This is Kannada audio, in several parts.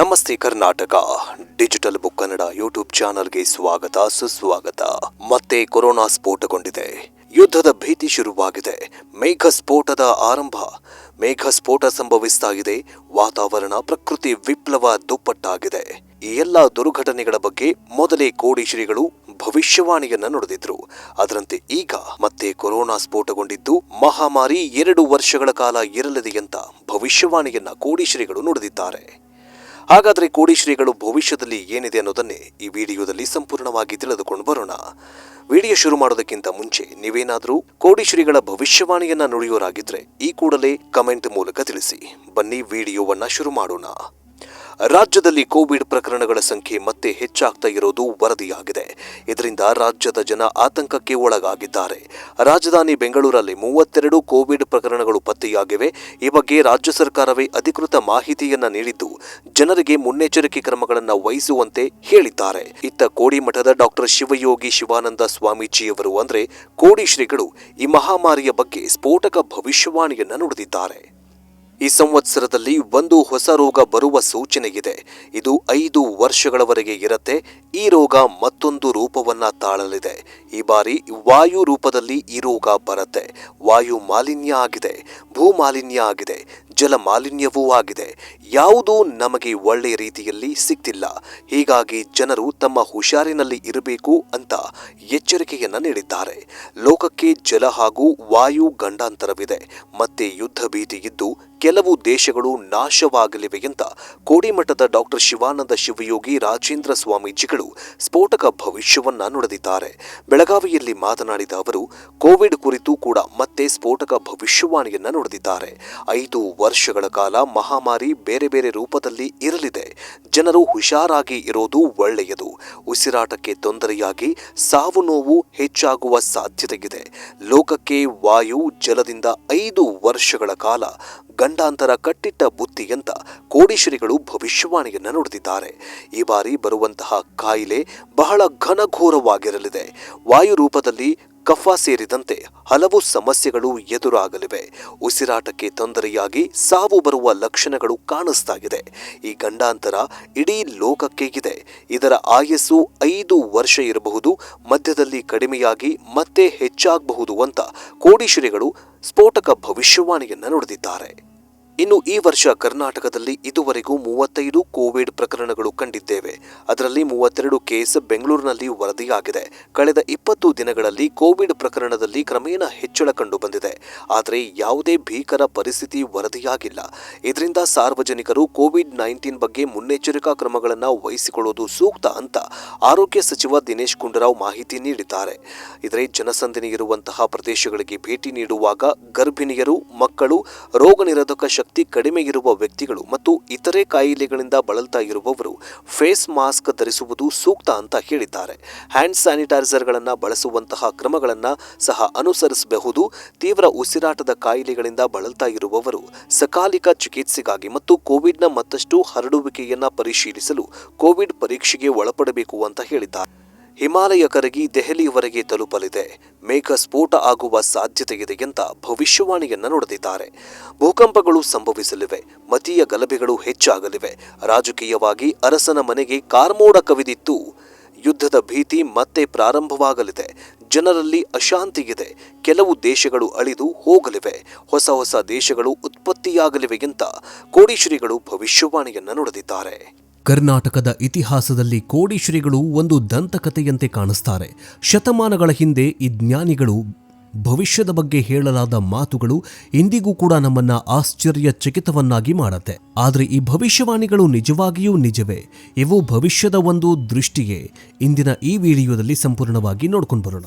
ನಮಸ್ತೆ Karnataka. Digital book Kannada YouTube ಚಾನಲ್ಗೆ ಸ್ವಾಗತ, ಸುಸ್ವಾಗತ. ಮತ್ತೆ ಕೊರೋನಾ ಸ್ಫೋಟಗೊಂಡಿದೆ. ಯುದ್ಧದ ಭೀತಿ ಶುರುವಾಗಿದೆ. ಮೇಘ ಸ್ಫೋಟದ ಆರಂಭ. ಮೇಘ ಸ್ಫೋಟ ಸಂಭವಿಸ್ತಾ ವಾತಾವರಣ, ಪ್ರಕೃತಿ ವಿಪ್ಲವ ದುಪ್ಪಟ್ಟಾಗಿದೆ. ಈ ಎಲ್ಲ ದುರ್ಘಟನೆಗಳ ಬಗ್ಗೆ ಮೊದಲೇ ಕೋಡಿ ಶ್ರೀಗಳು ಭವಿಷ್ಯವಾಣಿಯನ್ನ ನುಡಿದಿದ್ರು. ಅದರಂತೆ ಈಗ ಮತ್ತೆ ಕೊರೋನಾ ಸ್ಫೋಟಗೊಂಡಿದ್ದು ಮಹಾಮಾರಿ ಎರಡು ವರ್ಷಗಳ ಕಾಲ ಇರಲಿದೆ ಅಂತ ಭವಿಷ್ಯವಾಣಿಯನ್ನ ಕೋಡಿ ಶ್ರೀಗಳು ನುಡಿದಿದ್ದಾರೆ. ಹಾಗಾದ್ರೆ ಕೋಡಿ ಶ್ರೀಗಳು ಭವಿಷ್ಯದಲ್ಲಿ ಏನಿದೆ ಅನ್ನೋದನ್ನೇ ಈ ವಿಡಿಯೋದಲ್ಲಿ ಸಂಪೂರ್ಣವಾಗಿ ತಿಳಿದುಕೊಂಡು ಬರೋಣ. ವಿಡಿಯೋ ಶುರು ಮಾಡೋದಕ್ಕಿಂತ ಮುಂಚೆ ನೀವೇನಾದರೂ ಕೋಡಿ ಶ್ರೀಗಳ ಭವಿಷ್ಯವಾಣಿಯನ್ನ ನುಡಿಯೋರಾಗಿದ್ರೆ ಈ ಕೂಡಲೇ ಕಮೆಂಟ್ ಮೂಲಕ ತಿಳಿಸಿ. ಬನ್ನಿ ವಿಡಿಯೋವನ್ನ ಶುರು ಮಾಡೋಣ. ರಾಜ್ಯದಲ್ಲಿ ಕೋವಿಡ್ ಪ್ರಕರಣಗಳ ಸಂಖ್ಯೆ ಮತ್ತೆ ಹೆಚ್ಚಾಗ್ತಾ ಇರೋದು ವರದಿಯಾಗಿದೆ. ಇದರಿಂದ ರಾಜ್ಯದ ಜನ ಆತಂಕಕ್ಕೆ ಒಳಗಾಗಿದ್ದಾರೆ. ರಾಜಧಾನಿ ಬೆಂಗಳೂರಲ್ಲಿ ಮೂವತ್ತೆರಡು ಕೋವಿಡ್ ಪ್ರಕರಣಗಳು ಪತ್ತೆಯಾಗಿವೆ. ಈ ಬಗ್ಗೆ ರಾಜ್ಯ ಸರ್ಕಾರವೇ ಅಧಿಕೃತ ಮಾಹಿತಿಯನ್ನ ನೀಡಿದ್ದು, ಜನರಿಗೆ ಮುನ್ನೆಚ್ಚರಿಕೆ ಕ್ರಮಗಳನ್ನು ವಹಿಸುವಂತೆ ಹೇಳಿದ್ದಾರೆ. ಇತ್ತ ಕೋಡಿಮಠದ ಡಾಕ್ಟರ್ ಶಿವಯೋಗಿ ಶಿವಾನಂದ ಸ್ವಾಮೀಜಿಯವರು ಅಂದರೆ ಕೋಡಿ ಶ್ರೀಗಳು ಈ ಮಹಾಮಾರಿಯ ಬಗ್ಗೆ ಸ್ಫೋಟಕ ಭವಿಷ್ಯವಾಣಿಯನ್ನ ನುಡಿದಿದ್ದಾರೆ. ಈ ಸಂವತ್ಸರದಲ್ಲಿ ಒಂದು ಹೊಸ ರೋಗ ಬರುವ ಸೂಚನೆ ಇದೆ ಇದು ಐದು ವರ್ಷಗಳವರೆಗೆ ಇರತ್ತೆ. ಈ ರೋಗ ಮತ್ತೊಂದು ರೂಪವನ್ನ ತಾಳಲಿದೆ. ಈ ಬಾರಿ ವಾಯು ರೂಪದಲ್ಲಿ ಈ ರೋಗ ಬರುತ್ತೆ. ವಾಯು ಮಾಲಿನ್ಯ ಆಗಿದೆ. ಭೂ ಮಾಲಿನ್ಯ ಆಗಿದೆ. ಜಲ ಮಾಲಿನ್ಯವೂ ಆಗಿದೆ. ಯಾವುದೂ ನಮಗೆ ಒಳ್ಳೆಯ ರೀತಿಯಲ್ಲಿ ಸಿಗ್ತಿಲ್ಲ ಹೀಗಾಗಿ ಜನರು ತಮ್ಮ ಹುಷಾರಿನಲ್ಲಿ ಇರಬೇಕು ಅಂತ ಎಚ್ಚರಿಕೆಯನ್ನ ನೀಡಿದ್ದಾರೆ. ಲೋಕಕ್ಕೆ ಜಲ ಹಾಗೂ ವಾಯು ಗಂಡಾಂತರವಿದೆ. ಮತ್ತೆ ಯುದ್ಧ ಭೀತಿ ಇದ್ದು ಕೆಲವು ದೇಶಗಳು ನಾಶವಾಗಲಿವೆ ಅಂತ ಕೋಡಿಮಠದ ಡಾಕ್ಟರ್ ಶಿವಾನಂದ ಶಿವಯೋಗಿ ರಾಜೇಂದ್ರ ಸ್ವಾಮೀಜಿಗಳು ಸ್ಫೋಟಕ ಭವಿಷ್ಯವನ್ನ ನುಡಿದಿದ್ದಾರೆ. ಬೆಳಗಾವಿಯಲ್ಲಿ ಮಾತನಾಡಿದ ಅವರು, ಕೋವಿಡ್ ಕುರಿತು ಕೂಡ ಮತ್ತೆ ಸ್ಫೋಟಕ ಭವಿಷ್ಯವಾಣಿಯನ್ನ ನುಡಿದಿದ್ದಾರೆ. ಐದು ವರ್ಷಗಳ ಕಾಲ ಮಹಾಮಾರಿ ಬೇರೆ ಬೇರೆ ರೂಪದಲ್ಲಿ ಇರಲಿದೆ. ಜನರು ಹುಷಾರಾಗಿ ಇರೋದು ಒಳ್ಳೆಯದು. ಉಸಿರಾಟಕ್ಕೆ ತೊಂದರೆಯಾಗಿ ಸಾವು ನೋವು ಹೆಚ್ಚಾಗುವ ಸಾಧ್ಯತೆಯಿದೆ. ಲೋಕಕ್ಕೆ ವಾಯು ಜಲದಿಂದ ಐದು ವರ್ಷಗಳ ಕಾಲ ಗಂಡಾಂತರ ಕಟ್ಟಿಟ್ಟ ಬುತ್ತಿ ಅಂತ ಕೋಡಿಶ್ರೀಗಳು ಭವಿಷ್ಯವಾಣಿಯನ್ನು ನುಡಿದಿದ್ದಾರೆ. ಈ ಬಾರಿ ಬರುವಂತಹ ಕಾಯಿಲೆ ಬಹಳ ಘನಘೋರವಾಗಿರಲಿದೆ. ವಾಯು ರೂಪದಲ್ಲಿ ಕಫ ಸೇರಿದಂತೆ ಹಲವು ಸಮಸ್ಯೆಗಳು ಎದುರಾಗಲಿವೆ. ಉಸಿರಾಟಕ್ಕೆ ತೊಂದರೆಯಾಗಿ ಸಾವು ಬರುವ ಲಕ್ಷಣಗಳು ಕಾಣಿಸ್ತಾ ಇದೆ ಈ ಗಂಡಾಂತರ ಇಡೀ ಲೋಕಕ್ಕೆ ಇದೆ. ಇದರ ಆಯಸ್ಸು ಐದು ವರ್ಷ ಇರಬಹುದು, ಮಧ್ಯದಲ್ಲಿ ಕಡಿಮೆಯಾಗಿ ಮತ್ತೆ ಹೆಚ್ಚಾಗಬಹುದು ಅಂತ ಕೋಡಿಶ್ರೀಗಳು ಸ್ಫೋಟಕ ಭವಿಷ್ಯವಾಣಿಯನ್ನು ನುಡಿದಿದ್ದಾರೆ. ಇನ್ನು ಈ ವರ್ಷ ಕರ್ನಾಟಕದಲ್ಲಿ ಇದುವರೆಗೂ ಮೂವತ್ತೈದು ಕೋವಿಡ್ ಪ್ರಕರಣಗಳು ಕಂಡಿದ್ದೇವೆ. ಅದರಲ್ಲಿ ಮೂವತ್ತೆರಡು ಕೇಸ್ ಬೆಂಗಳೂರಿನಲ್ಲಿ ವರದಿಯಾಗಿದೆ. ಕಳೆದ ಇಪ್ಪತ್ತು ದಿನಗಳಲ್ಲಿ ಕೋವಿಡ್ ಪ್ರಕರಣದಲ್ಲಿ ಕ್ರಮೇಣ ಹೆಚ್ಚಳ ಕಂಡು ಬಂದಿದೆ ಆದರೆ ಯಾವುದೇ ಭೀಕರ ಪರಿಸ್ಥಿತಿ ವರದಿಯಾಗಿಲ್ಲ. ಇದರಿಂದ ಸಾರ್ವಜನಿಕರು ಕೋವಿಡ್ ನೈನ್ಟೀನ್ ಬಗ್ಗೆ ಮುನ್ನೆಚ್ಚರಿಕಾ ಕ್ರಮಗಳನ್ನು ವಹಿಸಿಕೊಳ್ಳುವುದು ಸೂಕ್ತ ಅಂತ ಆರೋಗ್ಯ ಸಚಿವ ದಿನೇಶ್ ಗುಂಡೂರಾವ್ ಮಾಹಿತಿ ನೀಡಿದ್ದಾರೆ. ಇದರ ಜನಸಂದಣಿ ಇರುವಂತಹ ಪ್ರದೇಶಗಳಿಗೆ ಭೇಟಿ ನೀಡುವಾಗ ಗರ್ಭಿಣಿಯರು, ಮಕ್ಕಳು ರೋಗ ನಿರೋಧಕ ಶಕ್ತಿ ಕಡಿಮೆ ಇರುವ ವ್ಯಕ್ತಿಗಳು ಮತ್ತು ಇತರೆ ಕಾಯಿಲೆಗಳಿಂದ ಬಳಲ್ತಾ ಇರುವವರು ಫೇಸ್ ಮಾಸ್ಕ್ ಧರಿಸುವುದು ಸೂಕ್ತ ಅಂತ ಹೇಳಿದ್ದಾರೆ. ಹ್ಯಾಂಡ್ ಸ್ಯಾನಿಟೈಸರ್ಗಳನ್ನು ಬಳಸುವಂತಹ ಕ್ರಮಗಳನ್ನು ಸಹ ಅನುಸರಿಸಬಹುದು. ತೀವ್ರ ಉಸಿರಾಟದ ಕಾಯಿಲೆಗಳಿಂದ ಬಳಲ್ತಾ ಇರುವವರು ಸಕಾಲಿಕ ಚಿಕಿತ್ಸೆಗಾಗಿ ಮತ್ತು ಕೋವಿಡ್ನ ಮತ್ತಷ್ಟು ಹರಡುವಿಕೆಯನ್ನು ಪರಿಶೀಲಿಸಲು ಕೋವಿಡ್ ಪರೀಕ್ಷೆಗೆ ಒಳಪಡಬೇಕು ಅಂತ ಹೇಳಿದ್ದಾರೆ. ಹಿಮಾಲಯ ಕರಗಿ ದೆಹಲಿಯವರೆಗೆ ತಲುಪಲಿದೆ. ಮೇಘ ಸ್ಫೋಟ ಆಗುವ ಸಾಧ್ಯತೆ ಇದೆ ಅಂತ ಭವಿಷ್ಯವಾಣಿಯನ್ನು ನುಡಿದಿದ್ದಾರೆ. ಭೂಕಂಪಗಳು ಸಂಭವಿಸಲಿವೆ. ಮತೀಯ ಗಲಭೆಗಳು ಹೆಚ್ಚಾಗಲಿವೆ. ರಾಜಕೀಯವಾಗಿ ಅರಸನ ಮನೆಗೆ ಕಾರ್ಮೋಡ ಕವಿದಿತ್ತು ಯುದ್ಧದ ಭೀತಿ ಮತ್ತೆ ಪ್ರಾರಂಭವಾಗಲಿದೆ. ಜನರಲ್ಲಿ ಅಶಾಂತಿಯಿದೆ. ಕೆಲವು ದೇಶಗಳು ಅಳಿದು ಹೋಗಲಿವೆ. ಹೊಸ ಹೊಸ ದೇಶಗಳು ಉತ್ಪತ್ತಿಯಾಗಲಿವೆ ಅಂತ ಕೋಡಿಶ್ರೀಗಳು ಭವಿಷ್ಯವಾಣಿಯನ್ನು ನುಡಿದಿದ್ದಾರೆ. ಕರ್ನಾಟಕದ ಇತಿಹಾಸದಲ್ಲಿ ಕೋಡಿಶ್ರೀಗಳು ಒಂದು ದಂತಕಥೆಯಂತೆ ಕಾಣಿಸ್ತಾರೆ. ಶತಮಾನಗಳ ಹಿಂದೆ ಈ ಜ್ಞಾನಿಗಳು ಭವಿಷ್ಯದ ಬಗ್ಗೆ ಹೇಳಲಾದ ಮಾತುಗಳು ಇಂದಿಗೂ ಕೂಡ ನಮ್ಮನ್ನ ಆಶ್ಚರ್ಯಚಕಿತವನ್ನಾಗಿ ಮಾಡತ್ತೆ. ಆದರೆ ಈ ಭವಿಷ್ಯವಾಣಿಗಳು ನಿಜವಾಗಿಯೂ ನಿಜವೇ? ಇವು ಭವಿಷ್ಯದ ಒಂದು ದೃಷ್ಟಿಗೆ ಇಂದಿನ ಈ ವಿಡಿಯೋದಲ್ಲಿ ಸಂಪೂರ್ಣವಾಗಿ ನೋಡ್ಕೊಂಡು ಬರೋಣ.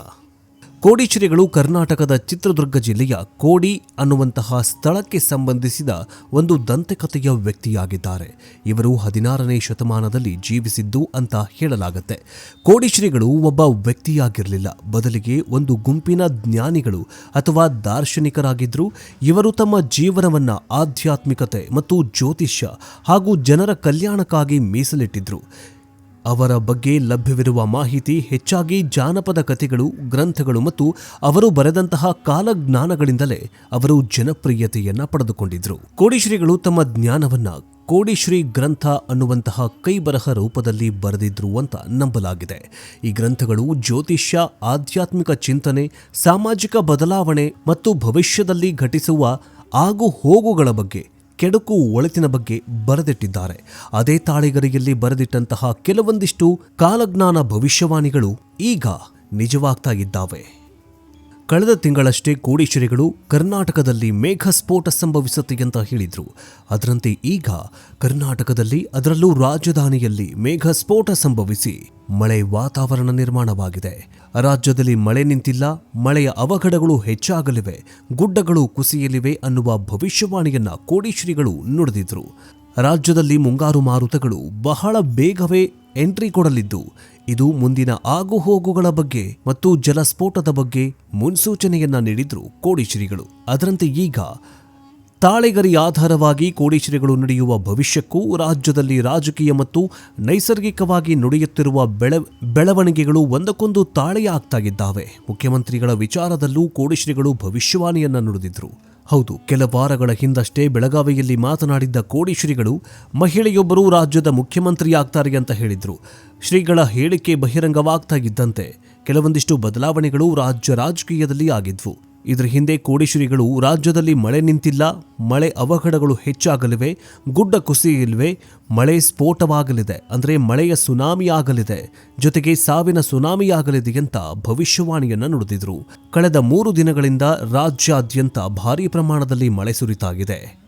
ಕೋಡಿಶ್ರೀಗಳು ಕರ್ನಾಟಕದ ಚಿತ್ರದುರ್ಗ ಜಿಲ್ಲೆಯ ಕೋಡಿ ಅನ್ನುವಂತಹ ಸ್ಥಳಕ್ಕೆ ಸಂಬಂಧಿಸಿದ ಒಂದು ದಂತಕಥೆಯ ವ್ಯಕ್ತಿಯಾಗಿದ್ದಾರೆ. ಇವರು ಹದಿನಾರನೇ ಶತಮಾನದಲ್ಲಿ ಜೀವಿಸಿದ್ದು ಅಂತ ಹೇಳಲಾಗುತ್ತೆ. ಕೋಡಿಶ್ರೀಗಳು ಒಬ್ಬ ವ್ಯಕ್ತಿಯಾಗಿರಲಿಲ್ಲ. ಬದಲಿಗೆ ಒಂದು ಗುಂಪಿನ ಜ್ಞಾನಿಗಳು ಅಥವಾ ದಾರ್ಶನಿಕರಾಗಿದ್ದರು ಇವರು ತಮ್ಮ ಜೀವನವನ್ನ ಆಧ್ಯಾತ್ಮಿಕತೆ ಮತ್ತು ಜ್ಯೋತಿಷ್ಯ ಹಾಗೂ ಜನರ ಕಲ್ಯಾಣಕ್ಕಾಗಿ ಮೀಸಲಿಟ್ಟಿದ್ರು. ಅವರ ಬಗ್ಗೆ ಲಭ್ಯವಿರುವ ಮಾಹಿತಿ ಹೆಚ್ಚಾಗಿ ಜಾನಪದ ಕಥೆಗಳು, ಗ್ರಂಥಗಳು ಮತ್ತು ಅವರು ಬರೆದಂತಹ ಕಾಲಜ್ಞಾನಗಳಿಂದಲೇ ಅವರು ಜನಪ್ರಿಯತೆಯನ್ನ ಪಡೆದುಕೊಂಡಿದ್ರು. ಕೋಡಿಶ್ರೀಗಳು ತಮ್ಮ ಜ್ಞಾನವನ್ನ ಕೋಡಿಶ್ರೀ ಗ್ರಂಥ ಅನ್ನುವಂತಹ ಕೈಬರಹ ರೂಪದಲ್ಲಿ ಬರೆದಿದ್ರು ಅಂತ ನಂಬಲಾಗಿದೆ. ಈ ಗ್ರಂಥಗಳು ಜ್ಯೋತಿಷ್ಯ, ಆಧ್ಯಾತ್ಮಿಕ ಚಿಂತನೆ, ಸಾಮಾಜಿಕ ಬದಲಾವಣೆ ಮತ್ತು ಭವಿಷ್ಯದಲ್ಲಿ ಘಟಿಸುವ ಆಗು ಹೋಗುಗಳ ಬಗ್ಗೆ ಕೆಡುಕು ಒಳಿತಿನ ಬಗ್ಗೆ ಬರೆದಿಟ್ಟಿದ್ದಾರೆ. ಅದೇ ತಾಳಿಗರಿಯಲ್ಲಿ ಬರೆದಿಟ್ಟಂತಹ ಕೆಲವೊಂದಿಷ್ಟು ಕಾಲಜ್ಞಾನ ಭವಿಷ್ಯವಾಣಿಗಳು ಈಗ ನಿಜವಾಗ್ತಾ ಇದ್ದಾವೆ. ಕಳೆದ ತಿಂಗಳಷ್ಟೇ ಕೋಡೀಶ್ವರಿಗಳು ಕರ್ನಾಟಕದಲ್ಲಿ ಮೇಘ ಸ್ಫೋಟ ಸಂಭವಿಸುತ್ತೆ ಅಂತ ಹೇಳಿದ್ರು. ಅದರಂತೆ ಈಗ ಕರ್ನಾಟಕದಲ್ಲಿ ಅದರಲ್ಲೂ ರಾಜಧಾನಿಯಲ್ಲಿ ಮೇಘ ಸ್ಫೋಟ ಸಂಭವಿಸಿ ಮಳೆ ವಾತಾವರಣ ನಿರ್ಮಾಣವಾಗಿದೆ. ರಾಜ್ಯದಲ್ಲಿ ಮಳೆ ನಿಂತಿಲ್ಲ, ಮಳೆಯ ಅವಘಡಗಳು ಹೆಚ್ಚಾಗಲಿವೆ, ಗುಡ್ಡಗಳು ಕುಸಿಯಲಿವೆ ಅನ್ನುವ ಭವಿಷ್ಯವಾಣಿಯನ್ನ ಕೋಡೀಶ್ವರಿಗಳು ನುಡಿದಿದ್ರು. ರಾಜ್ಯದಲ್ಲಿ ಮುಂಗಾರು ಮಾರುತಗಳು ಬಹಳ ಬೇಗವೇ ಎಂಟ್ರಿ ಕೊಡಲಿದ್ದು ಇದು ಮುಂದಿನ ಆಗುಹೋಗುಗಳ ಬಗ್ಗೆ ಮತ್ತು ಜಲಸ್ಫೋಟದ ಬಗ್ಗೆ ಮುನ್ಸೂಚನೆಯನ್ನ ನೀಡಿದ್ರು ಕೋಡಿಶ್ರೀಗಳು ಅದರಂತೆ ಈಗ ತಾಳೆಗರಿ ಆಧಾರವಾಗಿ ಕೋಡಿಶ್ರೀಗಳು ನಡೆಯುವ ಭವಿಷ್ಯಕ್ಕೂ ರಾಜ್ಯದಲ್ಲಿ ರಾಜಕೀಯ ಮತ್ತು ನೈಸರ್ಗಿಕವಾಗಿ ನುಡಿಯುತ್ತಿರುವ ಬೆಳ, ಬೆಳವಣಿಗೆಗಳು ಒಂದಕ್ಕೊಂದು ತಾಳೆಯಾಗ್ತಾಗಿದ್ದಾವೆ ಮುಖ್ಯಮಂತ್ರಿಗಳ ವಿಚಾರದಲ್ಲೂ ಕೋಡಿಶ್ರೀಗಳು ಭವಿಷ್ಯವಾಣಿಯನ್ನು ನುಡಿದಿದ್ರು. ಹೌದು, ಕೆಲ ವಾರಗಳ ಹಿಂದಷ್ಟೇ ಬೆಳಗಾವಿಯಲ್ಲಿ ಮಾತನಾಡಿದ್ದ ಕೋಡಿಶ್ರೀಗಳು ಮಹಿಳೆಯೊಬ್ಬರು ರಾಜ್ಯದ ಮುಖ್ಯಮಂತ್ರಿಯಾಗ್ತಾರೆ ಅಂತ ಹೇಳಿದ್ರು. ಶ್ರೀಗಳ ಹೇಳಿಕೆ ಬಹಿರಂಗವಾಗ್ತಾ ಇದ್ದಂತೆ. ಕೆಲವೊಂದಿಷ್ಟು ಬದಲಾವಣೆಗಳು ರಾಜ್ಯ ರಾಜಕೀಯದಲ್ಲಿ ಆಗಿದ್ವು. ಇದರ ಹಿಂದೆ ಕೋಡಿಶ್ರೀಗಳು ರಾಜ್ಯದಲ್ಲಿ ಮಳೆ ನಿಂತಿಲ್ಲ, ಮಳೆ ಅವಘಡಗಳು ಹೆಚ್ಚಾಗಲಿವೆ, ಗುಡ್ಡ ಕುಸಿಯಲಿವೆ, ಮಳೆ ಸ್ಫೋಟವಾಗಲಿದೆ, ಅಂದರೆ ಮಳೆಯ ಸುನಾಮಿ ಆಗಲಿದೆ, ಜೊತೆಗೆ ಸಾವಿನ ಸುನಾಮಿಯಾಗಲಿದೆ ಅಂತ ಭವಿಷ್ಯವಾಣಿಯನ್ನು ನುಡಿದಿದ್ರು. ಕಳೆದ ಮೂರು ದಿನಗಳಿಂದ ರಾಜ್ಯಾದ್ಯಂತ ಭಾರೀ ಪ್ರಮಾಣದಲ್ಲಿ ಮಳೆ ಸುರಿತಾಗಿದೆ.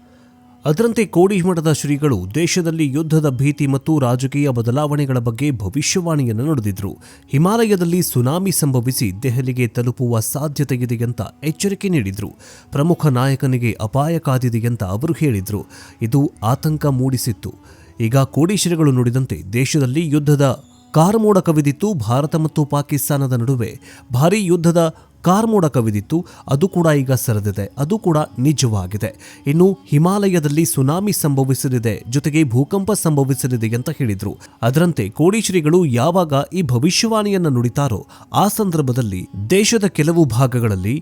ಅದರಂತೆ ಕೋಡಿಮಠದ ಶ್ರೀಗಳು ದೇಶದಲ್ಲಿ ಯುದ್ಧದ ಭೀತಿ ಮತ್ತು ರಾಜಕೀಯ ಬದಲಾವಣೆಗಳ ಬಗ್ಗೆ ಭವಿಷ್ಯವಾಣಿಯನ್ನು ನಡೆದಿದ್ರು. ಹಿಮಾಲಯದಲ್ಲಿ ಸುನಾಮಿ ಸಂಭವಿಸಿ ದೆಹಲಿಗೆ ತಲುಪುವ ಸಾಧ್ಯತೆ ಇದೆ ಅಂತ ಎಚ್ಚರಿಕೆ ನೀಡಿದ್ರು. ಪ್ರಮುಖ ನಾಯಕನಿಗೆ ಅಪಾಯ ಕಾದಿದೆ ಅಂತ ಅವರು ಹೇಳಿದ್ರು. ಇದು ಆತಂಕ ಮೂಡಿಸಿತ್ತು. ಈಗ ಕೋಡೀಶ್ವರಿಗಳು ನುಡಿದಂತೆ ದೇಶದಲ್ಲಿ ಯುದ್ಧದ ಕಾರ್ಮೋಡ ಕವಿದಿತ್ತು. ಭಾರತ ಮತ್ತು ಪಾಕಿಸ್ತಾನದ ನಡುವೆ ಭಾರೀ ಯುದ್ಧದ ಕಾರ್ಮೋಡ ಕವಿದಿತ್ತು ಅದು ಕೂಡ ಈಗ ಸರಿದಿದೆ, ಅದು ಕೂಡ ನಿಜವಾಗಿದೆ. ಇನ್ನು ಹಿಮಾಲಯದಲ್ಲಿ ಸುನಾಮಿ ಸಂಭವಿಸಲಿದೆ, ಜೊತೆಗೆ ಭೂಕಂಪ ಸಂಭವಿಸಲಿದೆ ಅಂತ ಹೇಳಿದ್ರು. ಅದರಂತೆ ಕೋಡೀಶ್ರೀಗಳು ಯಾವಾಗ ಈ ಭವಿಷ್ಯವಾಣಿಯನ್ನು ನುಡಿತಾರೋ, ಆ ಸಂದರ್ಭದಲ್ಲಿ ದೇಶದ ಕೆಲವು ಭಾಗಗಳಲ್ಲಿ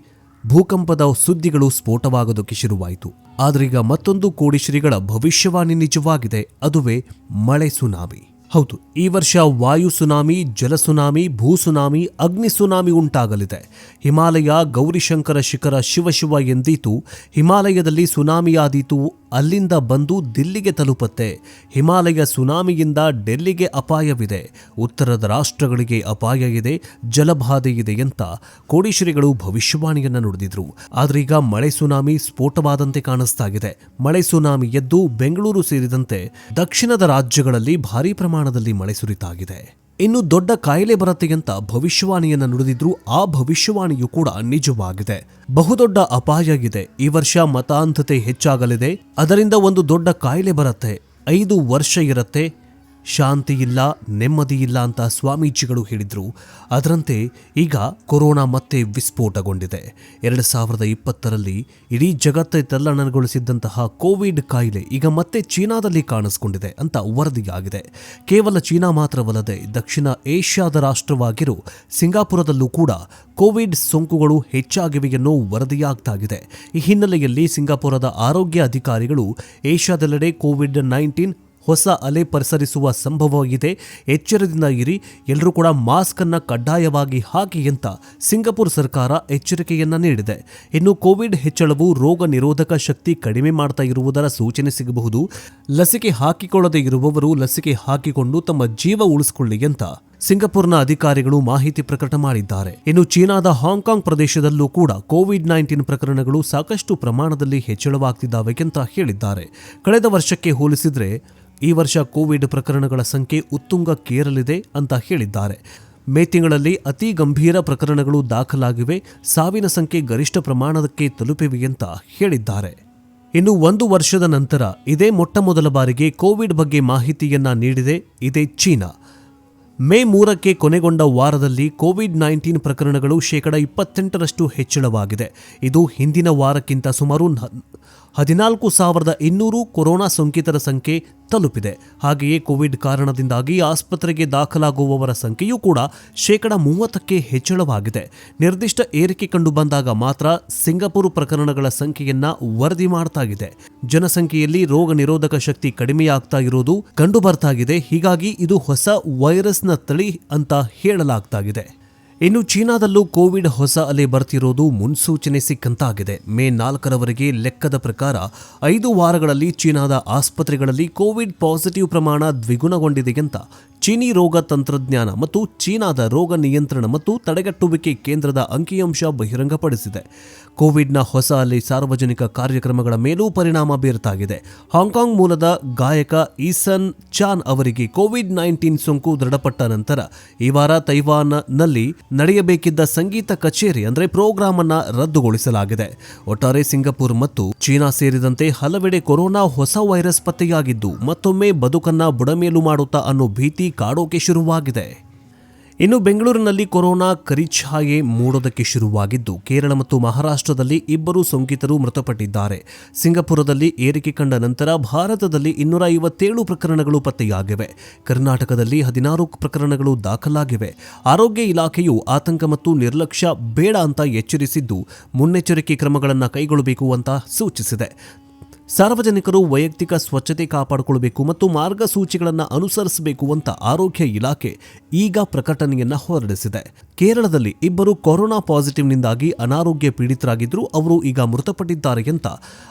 ಭೂಕಂಪದ ಸುದ್ದಿಗಳು ಸ್ಫೋಟವಾಗೋದಕ್ಕೆ ಶುರುವಾಯಿತು. ಆದರೀಗ ಮತ್ತೊಂದು ಕೋಡಿಶ್ರೀಗಳ ಭವಿಷ್ಯವಾಣಿ ನಿಜವಾಗಿದೆ, ಅದುವೇ ಮಳೆ ಸುನಾಮಿ. ಹೌದು, ಈ ವರ್ಷ ವಾಯು ಸುನಾಮಿ, ಜಲ ಸುನಾಮಿ, ಭೂ ಸುನಾಮಿ, ಅಗ್ನಿ ಸುನಾಮಿ ಉಂಟಾಗಲಿದೆ. ಹಿಮಾಲಯ ಗೌರಿಶಂಕರ ಶಿಖರ ಶಿವಶಿವ ಎಂದೀತು. ಹಿಮಾಲಯದಲ್ಲಿ ಸುನಾಮಿಯಾದೀತು ಅಲ್ಲಿಂದ ಬಂದು ದಿಲ್ಲಿಗೆ ತಲುಪತ್ತೆ. ಹಿಮಾಲಯ ಸುನಾಮಿಯಿಂದ ಡೆಲ್ಲಿಗೆ ಅಪಾಯವಿದೆ. ಉತ್ತರದ ರಾಷ್ಟ್ರಗಳಿಗೆ ಅಪಾಯ ಇದೆ, ಜಲಬಾಧೆ ಇದೆ ಅಂತ ಕೋಡಿಶ್ರೀಗಳು ಭವಿಷ್ಯವಾಣಿಯನ್ನು ನುಡಿದಿದ್ರು. ಈಗ ಮಳೆ ಸುನಾಮಿ ಸ್ಫೋಟವಾದಂತೆ ಕಾಣಿಸ್ತಾ ಇದೆ. ಮಳೆ ಸುನಾಮಿ ಎದ್ದು ಬೆಂಗಳೂರು ಸೇರಿದಂತೆ ದಕ್ಷಿಣದ ರಾಜ್ಯಗಳಲ್ಲಿ ಭಾರೀ ಪ್ರಮಾಣದಲ್ಲಿ ಮಳೆ ಸುರಿತಾಗಿದೆ. ಇನ್ನು ದೊಡ್ಡ ಕಾಯಿಲೆ ಬರುತ್ತೆ ಅಂತ ಭವಿಷ್ಯವಾಣಿಯನ್ನ ನುಡಿದಿದ್ರು ಆ ಭವಿಷ್ಯವಾಣಿಯು ಕೂಡ ನಿಜವಾಗಿದೆ. ಬಹುದೊಡ್ಡ ಅಪಾಯ ಇದೆ. ಈ ವರ್ಷ ಮತಾಂಧತೆ ಹೆಚ್ಚಾಗಲಿದೆ. ಅದರಿಂದ ಒಂದು ದೊಡ್ಡ ಕಾಯಿಲೆ ಬರುತ್ತೆ. ಐದು ವರ್ಷ ಇರತ್ತೆ. ಶಾಂತಿ ಇಲ್ಲ ನೆಮ್ಮದಿ ಇಲ್ಲ ಅಂತ ಸ್ವಾಮೀಜಿಗಳು ಹೇಳಿದರು. ಅದರಂತೆ ಈಗ ಕೊರೋನಾ ಮತ್ತೆ ವಿಸ್ಫೋಟಗೊಂಡಿದೆ. ಎರಡು ಸಾವಿರದ ಇಪ್ಪತ್ತರಲ್ಲಿ ಇಡೀ ಜಗತ್ತೇ ತಲ್ಲಣಗೊಳಿಸಿದ್ದಂತಹ ಕೋವಿಡ್ ಕಾಯಿಲೆ ಈಗ ಮತ್ತೆ ಚೀನಾದಲ್ಲಿ ಕಾಣಿಸ್ಕೊಂಡಿದೆ ಅಂತ ವರದಿಯಾಗಿದೆ. ಕೇವಲ ಚೀನಾ ಮಾತ್ರವಲ್ಲದೆ ದಕ್ಷಿಣ ಏಷ್ಯಾದ ರಾಷ್ಟ್ರವಾಗಿರೋ ಸಿಂಗಾಪುರದಲ್ಲೂ ಕೂಡ ಕೋವಿಡ್ ಸೋಂಕುಗಳು ಹೆಚ್ಚಾಗಿವೆ ಎನ್ನೋ ವರದಿಯಾಗ್ತಾಗಿದೆ. ಈ ಹಿನ್ನೆಲೆಯಲ್ಲಿ ಸಿಂಗಾಪುರದ ಆರೋಗ್ಯ ಅಧಿಕಾರಿಗಳು ಏಷ್ಯಾದೆಲ್ಲೆಡೆ ಕೋವಿಡ್ ನೈನ್ಟೀನ್ ಹೊಸ ಅಲೆ ಪರಿಸರಿಸುವ ಸಂಭವವಾಗಿದೆ ಎಚ್ಚರದಿಂದ ಇರಿ. ಎಲ್ಲರೂ ಕೂಡ ಮಾಸ್ಕ್ ಅನ್ನ ಕಡ್ಡಾಯವಾಗಿ ಹಾಕಿ ಅಂತ ಸಿಂಗಪುರ್ ಸರ್ಕಾರ ಎಚ್ಚರಿಕೆಯನ್ನ ನೀಡಿದೆ. ಇನ್ನು ಕೋವಿಡ್ ಹೆಚ್ಚಳವು ರೋಗ ನಿರೋಧಕ ಶಕ್ತಿ ಕಡಿಮೆ ಮಾಡ್ತಾ ಇರುವುದರ ಸೂಚನೆ ಸಿಗಬಹುದು. ಲಸಿಕೆ ಹಾಕಿಕೊಳ್ಳದೇ ಇರುವವರು ಲಸಿಕೆ ಹಾಕಿಕೊಂಡು ತಮ್ಮ ಜೀವ ಉಳಿಸಿಕೊಳ್ಳಿ ಅಂತ ಸಿಂಗಪುರ್ನ ಅಧಿಕಾರಿಗಳು ಮಾಹಿತಿ ಪ್ರಕಟ ಮಾಡಿದ್ದಾರೆ. ಇನ್ನು ಚೀನಾದ ಹಾಂಗ್ಕಾಂಗ್ ಪ್ರದೇಶದಲ್ಲೂ ಕೂಡ ಕೋವಿಡ್ ನೈನ್ಟೀನ್ ಪ್ರಕರಣಗಳು ಸಾಕಷ್ಟು ಪ್ರಮಾಣದಲ್ಲಿ ಹೆಚ್ಚಳವಾಗ್ತಿದ್ದಾವೆ ಅಂತ ಹೇಳಿದ್ದಾರೆ. ಕಳೆದ ವರ್ಷಕ್ಕೆ ಹೋಲಿಸಿದ್ರೆ ಈ ವರ್ಷ ಕೋವಿಡ್ ಪ್ರಕರಣಗಳ ಸಂಖ್ಯೆ ಉತ್ತುಂಗಕ್ಕೇರಲಿದೆ ಅಂತ ಹೇಳಿದ್ದಾರೆ. ಮೇ ತಿಂಗಳಲ್ಲಿ ಅತಿ ಗಂಭೀರ ಪ್ರಕರಣಗಳು ದಾಖಲಾಗಿವೆ. ಸಾವಿನ ಸಂಖ್ಯೆ ಗರಿಷ್ಠ ಪ್ರಮಾಣಕ್ಕೆ ತಲುಪಿವೆ ಅಂತ ಹೇಳಿದ್ದಾರೆ. ಇನ್ನು ಒಂದು ವರ್ಷದ ನಂತರ ಇದೇ ಮೊಟ್ಟ ಮೊದಲ ಬಾರಿಗೆ ಕೋವಿಡ್ ಬಗ್ಗೆ ಮಾಹಿತಿಯನ್ನ ನೀಡಿದೆ ಇದೇ ಚೀನಾ. ಮೇ ಮೂರಕ್ಕೆ ಕೊನೆಗೊಂಡ ವಾರದಲ್ಲಿ ಕೋವಿಡ್ ನೈನ್ಟೀನ್ ಪ್ರಕರಣಗಳು ಶೇಕಡ ಇಪ್ಪತ್ತೆಂಟರಷ್ಟು ಹೆಚ್ಚಳವಾಗಿದೆ. ಇದು ಹಿಂದಿನ ವಾರಕ್ಕಿಂತ ಸುಮಾರು ಹದಿನಾಲ್ಕು ಸಾವಿರದ ಇನ್ನೂರು ಕೊರೋನಾ ಸೋಂಕಿತರ ಸಂಖ್ಯೆ ತಲುಪಿದೆ. ಹಾಗೆಯೇ ಕೋವಿಡ್ ಕಾರಣದಿಂದಾಗಿ ಆಸ್ಪತ್ರೆಗೆ ದಾಖಲಾಗುವವರ ಸಂಖ್ಯೆಯೂ ಕೂಡ ಶೇಕಡ ಮೂವತ್ತಕ್ಕೆ ಹೆಚ್ಚಳವಾಗಿದೆ. ನಿರ್ದಿಷ್ಟ ಏರಿಕೆ ಕಂಡು ಬಂದಾಗ ಮಾತ್ರ ಸಿಂಗಪುರ್ ಪ್ರಕರಣಗಳ ಸಂಖ್ಯೆಯನ್ನ ವರದಿ ಮಾಡ್ತಾಗಿದೆ. ಜನಸಂಖ್ಯೆಯಲ್ಲಿ ರೋಗ ನಿರೋಧಕ ಶಕ್ತಿ ಕಡಿಮೆಯಾಗ್ತಾ ಇರೋದು ಕಂಡು ಬರ್ತಾಗಿದೆ ಹೀಗಾಗಿ ಇದು ಹೊಸ ವೈರಸ್ನ ತಳಿ ಅಂತ ಹೇಳಲಾಗ್ತಾಗಿದೆ. ಇನ್ನು ಚೀನಾದಲ್ಲೂ ಕೋವಿಡ್ ಹೊಸ ಅಲೆ ಬರ್ತಿರೋದು ಮುನ್ಸೂಚನೆ ಸಿಕ್ಕಂತಾಗಿದೆ. ಮೇ ನಾಲ್ಕರವರೆಗೆ ಲೆಕ್ಕದ ಪ್ರಕಾರ ಐದು ವಾರಗಳಲ್ಲಿ ಚೀನಾದ ಆಸ್ಪತ್ರೆಗಳಲ್ಲಿ ಕೋವಿಡ್ ಪಾಸಿಟಿವ್ ಪ್ರಮಾಣ ದ್ವಿಗುಣಗೊಂಡಿದೆ ಅಂತ ಚೀನಿ ರೋಗ ತಂತ್ರಜ್ಞಾನ ಮತ್ತು ಚೀನಾದ ರೋಗ ನಿಯಂತ್ರಣ ಮತ್ತು ತಡೆಗಟ್ಟುವಿಕೆ ಕೇಂದ್ರದ ಅಂಕಿಅಂಶ ಬಹಿರಂಗಪಡಿಸಿದೆ. ಕೋವಿಡ್ನ ಹೊಸ ಅಲ್ಲಿ ಸಾರ್ವಜನಿಕ ಕಾರ್ಯಕ್ರಮಗಳ ಮೇಲೂ ಪರಿಣಾಮ ಬೀರ್ತಾಗಿದೆ. ಹಾಂಗ್ಕಾಂಗ್ ಮೂಲದ ಗಾಯಕ ಈಸನ್ ಚಾನ್ ಅವರಿಗೆ ಕೋವಿಡ್ ನೈನ್ಟೀನ್ ಸೋಂಕು ದೃಢಪಟ್ಟ ನಂತರ ಈ ವಾರ ತೈವಾನ್ನಲ್ಲಿ ನಡೆಯಬೇಕಿದ್ದ ಸಂಗೀತ ಕಚೇರಿ ಅಂದರೆ ಪ್ರೋಗ್ರಾಂ ಅನ್ನ ರದ್ದುಗೊಳಿಸಲಾಗಿದೆ. ಒಟ್ಟಾರೆ ಸಿಂಗಪುರ್ ಮತ್ತು ಚೀನಾ ಸೇರಿದಂತೆ ಹಲವೆಡೆ ಕೊರೋನಾ ಹೊಸ ವೈರಸ್ ಪತ್ತೆಯಾಗಿದ್ದು ಮತ್ತೊಮ್ಮೆ ಬದುಕನ್ನ ಬುಡಮೇಲು ಮಾಡುತ್ತಾ ಅನ್ನೋ ಭೀತಿ ಕಾಡೋಕೆ ಶುರುವಾಗಿದೆ. ಇನ್ನು ಬೆಂಗಳೂರಿನಲ್ಲಿ ಕೊರೋನಾ ಕರಿಛಾಯೆ ಮೂಡೋದಕ್ಕೆ ಶುರುವಾಗಿದ್ದು, ಕೇರಳ ಮತ್ತು ಮಹಾರಾಷ್ಟ್ರದಲ್ಲಿ ಇಬ್ಬರು ಸೋಂಕಿತರು ಮೃತಪಟ್ಟಿದ್ದಾರೆ. ಸಿಂಗಪುರದಲ್ಲಿ ಏರಿಕೆ ಕಂಡ ನಂತರ ಭಾರತದಲ್ಲಿ ಇನ್ನೂರ ಐವತ್ತೇಳು ಪ್ರಕರಣಗಳು ಪತ್ತೆಯಾಗಿವೆ. ಕರ್ನಾಟಕದಲ್ಲಿ ಹದಿನಾರು ಪ್ರಕರಣಗಳು ದಾಖಲಾಗಿವೆ. ಆರೋಗ್ಯ ಇಲಾಖೆಯು ಆತಂಕ ಮತ್ತು ನಿರ್ಲಕ್ಷ್ಯ ಬೇಡ ಅಂತ ಎಚ್ಚರಿಸಿದ್ದು, ಮುನ್ನೆಚ್ಚರಿಕೆ ಕ್ರಮಗಳನ್ನು ಕೈಗೊಳ್ಳಬೇಕು ಅಂತ ಸೂಚಿಸಿದೆ. ಸಾರ್ವಜನಿಕರು ವೈಯಕ್ತಿಕ ಸ್ವಚ್ಛತೆ ಕಾಪಾಡಿಕೊಳ್ಳಬೇಕು ಮತ್ತು ಮಾರ್ಗಸೂಚಿಗಳನ್ನು ಅನುಸರಿಸಬೇಕು ಅಂತ ಆರೋಗ್ಯ ಇಲಾಖೆ ಈಗ ಪ್ರಕಟಣೆಯನ್ನ ಹೊರಡಿಸಿದೆ. ಕೇರಳದಲ್ಲಿ ಇಬ್ಬರು ಕೊರೋನಾ ಪಾಸಿಟಿವ್ನಿಂದಾಗಿ ಅನಾರೋಗ್ಯ ಪೀಡಿತರಾಗಿದ್ದರೂ ಅವರು ಈಗ ಮೃತಪಟ್ಟಿದ್ದಾರೆ ಅಂತ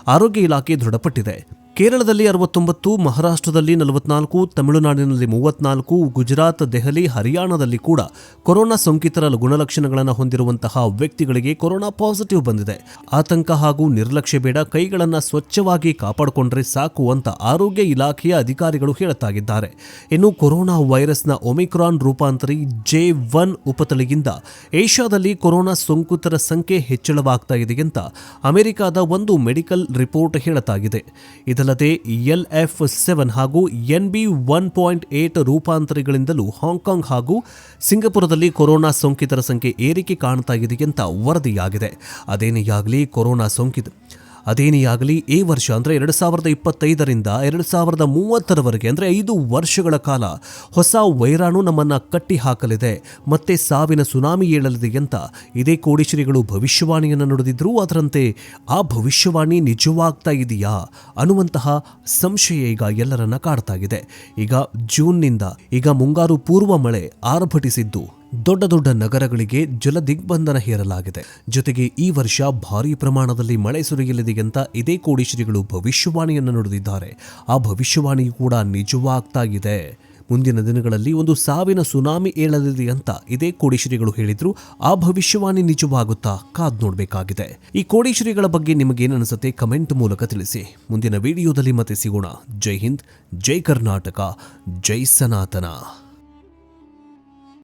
ಆರೋಗ್ಯ ಇಲಾಖೆ ದೃಢಪಟ್ಟಿದೆ. ಕೇರಳದಲ್ಲಿ ಅರವತ್ತೊಂಬತ್ತು, ಮಹಾರಾಷ್ಟ್ರದಲ್ಲಿ ನಲವತ್ನಾಲ್ಕು, ತಮಿಳುನಾಡಿನಲ್ಲಿ ಮೂವತ್ನಾಲ್ಕು, ಗುಜರಾತ್, ದೆಹಲಿ, ಹರಿಯಾಣದಲ್ಲಿ ಕೂಡ ಕೊರೋನಾ ಸೋಂಕಿತರ ಗುಣಲಕ್ಷಣಗಳನ್ನು ಹೊಂದಿರುವಂತಹ ವ್ಯಕ್ತಿಗಳಿಗೆ ಕೊರೋನಾ ಪಾಸಿಟಿವ್ ಬಂದಿದೆ. ಆತಂಕ ಹಾಗೂ ನಿರ್ಲಕ್ಷ್ಯ ಬೇಡ, ಕೈಗಳನ್ನು ಸ್ವಚ್ಛವಾಗಿ ಕಾಪಾಡಿಕೊಂಡ್ರೆ ಸಾಕು ಅಂತ ಆರೋಗ್ಯ ಇಲಾಖೆಯ ಅಧಿಕಾರಿಗಳು ಹೇಳುತ್ತಾಗಿದ್ದಾರೆ ಇನ್ನು ಕೊರೋನಾ ವೈರಸ್ನ ಒಮಿಕ್ರಾನ್ ರೂಪಾಂತರಿ ಜೆ ಒನ್ ಉಪತಳಿಯಿಂದ ಏಷ್ಯಾದಲ್ಲಿ ಕೊರೋನಾ ಸೋಂಕಿತರ ಸಂಖ್ಯೆ ಹೆಚ್ಚಳವಾಗ್ತಾ ಇದೆ ಅಂತ ಅಮೆರಿಕದ ಒಂದು ಮೆಡಿಕಲ್ ರಿಪೋರ್ಟ್ ಹೇಳುತ್ತಾಗಿದೆ ಇದಲ್ಲದೆ ಎಲ್ ಎಫ್ ಸೆವೆನ್ ಹಾಗೂ N B one point eight ರೂಪಾಂತರಿಗಳಿಂದಲೂ Hong Kong ಹಾಗೂ ಸಿಂಗಪುರದಲ್ಲಿ ಕೊರೋನಾ ಸೋಂಕಿತರ ಸಂಖ್ಯೆ ಏರಿಕೆ ಕಾಣ್ತಾ ಇದೆ ಅಂತ ವರದಿಯಾಗಿದೆ. ಅದೇನೇ ಆಗಲಿ, ಕೊರೋನಾ ಸೋಂಕಿತ ಅದೇನೇ ಆಗಲಿ, ಈ ವರ್ಷ ಅಂದರೆ ಎರಡು ಸಾವಿರದ ಇಪ್ಪತ್ತೈದರಿಂದ ಎರಡು ಸಾವಿರದ ಮೂವತ್ತರವರೆಗೆ ಅಂದರೆ ಐದು ವರ್ಷಗಳ ಕಾಲ ಹೊಸ ವೈರಾಣು ನಮ್ಮನ್ನು ಕಟ್ಟಿ ಹಾಕಲಿದೆ ಮತ್ತೆ ಸಾವಿನ ಸುನಾಮಿ ಏಳಲಿದೆ ಅಂತ ಇದೇ ಕೋಡಿಶ್ರೀಗಳು ಭವಿಷ್ಯವಾಣಿಯನ್ನು ನುಡಿದಿದ್ರು, ಅದರಂತೆ ಆ ಭವಿಷ್ಯವಾಣಿ ನಿಜವಾಗ್ತಾ ಇದೆಯಾ? ಅನ್ನುವಂತಹ ಸಂಶಯ ಈಗ ಎಲ್ಲರನ್ನ ಕಾಡ್ತಾ ಇದೆ. ಈಗ ಜೂನ್ನಿಂದ ಈಗ ಮುಂಗಾರು ಪೂರ್ವ ಮಳೆ ಆರ್ಭಟಿಸಿದ್ದು. ದೊಡ್ಡ ದೊಡ್ಡ ನಗರಗಳಿಗೆ ಜಲ ದಿಗ್ಬಂಧನ ಹೇರಲಾಗಿದೆ. ಜೊತೆಗೆ ಈ ವರ್ಷ ಭಾರೀ ಪ್ರಮಾಣದಲ್ಲಿ ಮಳೆ ಸುರಿಯಲಿದೆ ಅಂತ ಇದೇ ಕೋಡಿಶ್ರೀಗಳು ಭವಿಷ್ಯವಾಣಿಯನ್ನು ನುಡಿದಿದ್ದಾರೆ. ಆ ಭವಿಷ್ಯವಾಣಿಯು ಕೂಡ ನಿಜವಾಗ್ತಾ ಇದೆ ಮುಂದಿನ ದಿನಗಳಲ್ಲಿ ಒಂದು ಸಾವಿನ ಸುನಾಮಿ ಏಳಲಿದೆ ಅಂತ ಇದೇ ಕೋಡಿಶ್ರೀಗಳು ಹೇಳಿದ್ರು. ಆ ಭವಿಷ್ಯವಾಣಿ ನಿಜವಾಗುತ್ತಾ ಕಾದ್ ನೋಡಬೇಕಾಗಿದೆ. ಈ ಕೋಡಿಶ್ರೀಗಳ ಬಗ್ಗೆ ನಿಮಗೇನಿಸುತ್ತೆ ಕಮೆಂಟ್ ಮೂಲಕ ತಿಳಿಸಿ. ಮುಂದಿನ ವಿಡಿಯೋದಲ್ಲಿ ಮತ್ತೆ ಸಿಗೋಣ. ಜೈ ಹಿಂದ್, ಜೈ ಕರ್ನಾಟಕ, ಜೈ ಸನಾತನ.